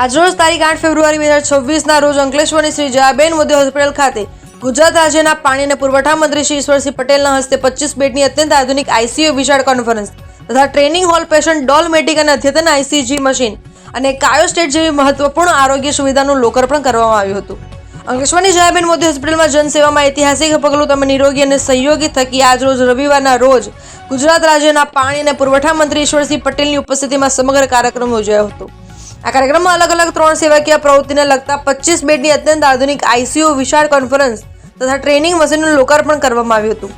આજરોજ તારીખ આઠ ફેબ્રુઆરી બે હજાર છવ્વીસના રોજ અંકલેશ્વરની શ્રી જયાબેન મોદી હોસ્પિટલ ખાતે ગુજરાત રાજ્યના પાણી અને પુરવઠા મંત્રી શ્રી ઈશ્વરસિંહ પટેલના હસ્તે પચીસ બેડની અત્યંત આધુનિક આઈસીયુ વિશાળ કોન્ફરન્સ તથા ટ્રેનિંગ હોલ પેશન્ટ ડોલ મેટિક અને અદ્યતન આઈસીજી મશીન અને કાયોસ્ટેટ જેવી મહત્વપૂર્ણ આરોગ્ય સુવિધાનું લોકાર્પણ કરવામાં આવ્યું હતું. અંકલેશ્વરની જયાબેન મોદી હોસ્પિટલમાં જનસેવામાં ઐતિહાસિક પગલું તમે નિરોગી અને સહયોગી થકી આજ રોજ રવિવારના રોજ ગુજરાત રાજ્યના પાણી અને પુરવઠા મંત્રી ઈશ્વરસિંહ પટેલની ઉપસ્થિતિમાં સમગ્ર કાર્યક્રમ યોજાયો હતો. આ કાર્યક્રમમાં અલગ અલગ ત્રણ સેવાકીય પ્રવૃત્તિને લગતા પચીસ બેડની અત્યંત આધુનિક આઈસીયુ વિશાળ કોન્ફરન્સ તથા ટ્રેનિંગ મશીનનું લોકાર્પણ કરવામાં આવ્યું હતું.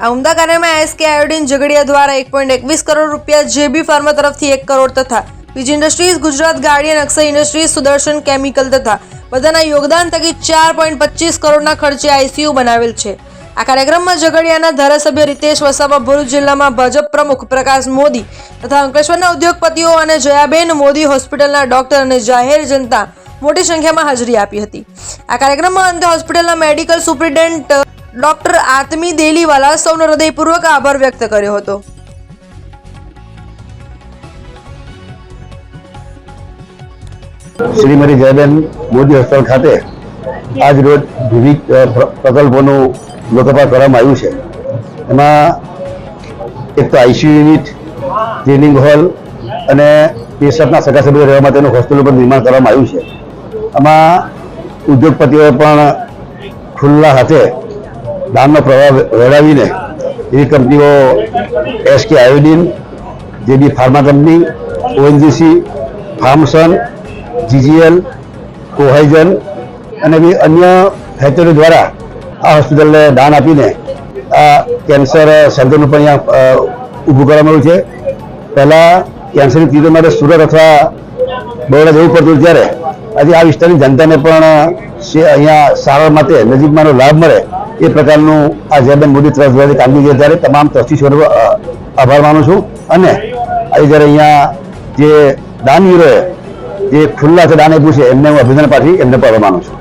આ ઉમદા કાર્યમાં એસકે આયોડિન ઝઘડિયા દ્વારા એક પોઈન્ટ એકવીસ કરોડ રૂપિયા જેબી ફાર્મા તરફથી એક કરોડ તથા બીજી industries Gujarat guardian Akshay industries Sudarshan chemical તથા બધાના યોગદાન થકી ચાર પોઈન્ટ પચીસ કરોડના ખર્ચે આઈસીયુ બનાવેલ છે. આ કાર્યક્રમમાં ઝઘડિયાના ધારાસભ્ય રીતેશ વસાવા ભરૂચ જિલ્લામાં ભાજપ પ્રમુખ પ્રકાશ મોદી તથા અંકલેશ્વરના ઉદ્યોગપતિઓ અને જયાબેન મોદી હોસ્પિટલના ડોક્ટર અને જાહેર જનતા મોટી સંખ્યામાં હાજરી આપી હતી. આ કાર્યક્રમમાં અંતે હોસ્પિટલના medical superintendent doctor Aatmi Deliwala સૌનો હૃદયપૂર્વક આભાર વ્યક્ત કર્યો હતો. શ્રીમતી જયબેન મોદી હોસ્પિટલ ખાતે આજ રોજ વિવિધ પ્રકલ્પોનું લોકાર્પણ કરવામાં આવ્યું છે. એમાં એક તો આઈસીયુ યુનિટ ટ્રેનિંગ હોલ અને પેશન્ટના સગાસભ્યો રહેવા માટેનું હોસ્પિટલ પણ નિર્માણ કરવામાં આવ્યું છે. આમાં ઉદ્યોગપતિઓએ પણ ખુલ્લા હાથે દાનનો પ્રવાહ વેળાવીને એવી કંપનીઓ SK iodine JB pharma company ONGC Farmson GGL Cohizon અને બી અન્ય ફેક્ટરી દ્વારા આ હોસ્પિટલને દાન આપીને, આ કેન્સર સેન્ટરનું પણ અહીંયા ઊભું કરવામાં આવ્યું છે. પહેલાં કેન્સરની ટ્રીટમેન્ટ માટે સુરત અથવા બરોડા જવું પડતું ત્યારે. આજે આ વિસ્તારની જનતાને પણ અહીંયા સારવાર માટે નજીકમાંનો લાભ મળે એ પ્રકારનું આ જયબેન મોદી ટ્રસ્ટ દ્વારા કામગીરી છે ત્યારે તમામ ટ્રસ્ટીશ્વરો આભાર માનું છું. અને આજે જ્યારે અહીંયા જે દાનવીરોએ જે ખુલ્લા દાન આપ્યું છે, એમને હું અભિનંદન પાઠવી, એમને પણ માનું છું.